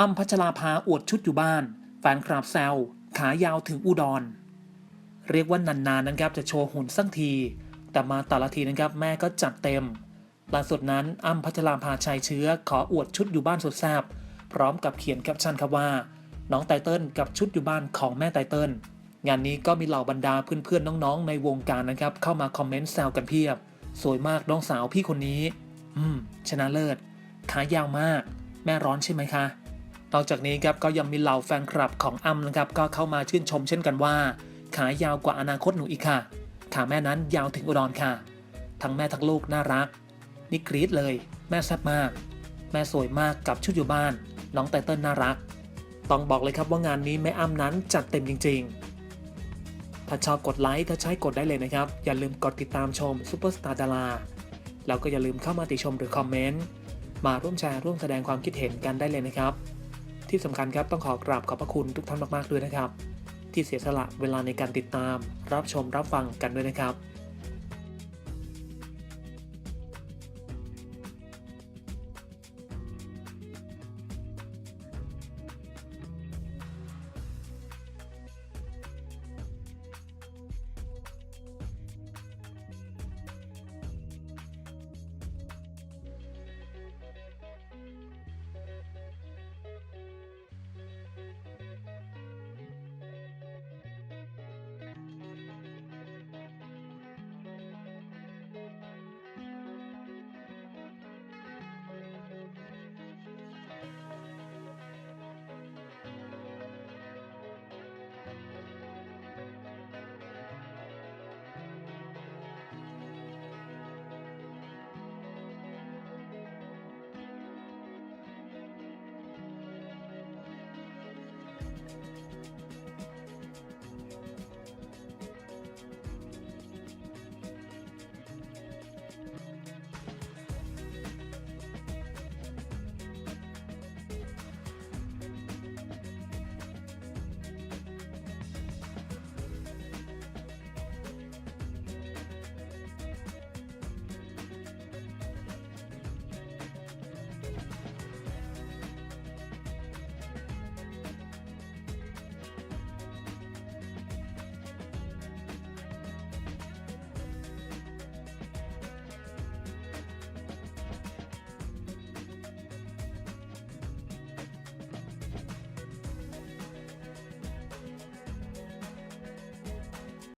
อ้ำพัชราภาอวดชุดอยู่บ้าน แฟนคลับแซวขายาวถึงอุดร เรียกว่านานๆนะครับจะโชว์หุ่นสักที แต่มาแต่ละทีนะครับแม่ก็จัดเต็มล่าสุดนั้นอ้ำพัชราภาชัยเชื้อ ขออวดชุดอยู่บ้านสุดแซบพร้อมกับเขียนแคปชั่นครับว่า น้องไตเติ้ลกับชุดอยู่บ้านของแม่ไตเติ้ลงานนี้ก็มีเหล่าบรรดาเพื่อนๆน้องๆ ในวงการนะครับ เข้ามาคอมเมนต์แซวกันเพียบ สวยมากน้องสาวพี่คนนี้ อืม ชนะเลิศ ขายาวมาก แม่ร้อนใช่ไหมคะ นอกจากนี้ครับก็ยังมีเหล่าแฟนคลับของอ้ำนะครับก็เข้ามาชื่นชมเช่นกันว่า ขายาวกว่าอนาคตหนูอีกค่ะ ขาแม่นั้นยาวถึงอุดรค่ะ ทั้งแม่ทั้งลูกน่ารัก นี่กรี๊ดเลย แม่แซ่บมาก แม่สวยมากกับชุดอยู่บ้าน น้องไตเติ้ลน่ารัก ต้องบอกเลยครับว่างานนี้แม่อ้ำนั้นจัดเต็มจริง ๆ ถ้าชอบกดไลค์ถ้าใช้กดได้เลยนะครับ อย่าลืมกดติดตามชมซูเปอร์สตาร์ดาราแล้วก็อย่าลืมเข้ามาติชมหรือคอมเมนต์มาร่วมแชร์ร่วมแสดงความคิดเห็นกันได้เลยนะครับ ที่สำคัญครับต้องขอกราบขอบพระคุณทุกท่านมากๆด้วยนะครับ ที่เสียสละเวลาในการติดตาม รับชมรับฟังกันด้วยนะครับ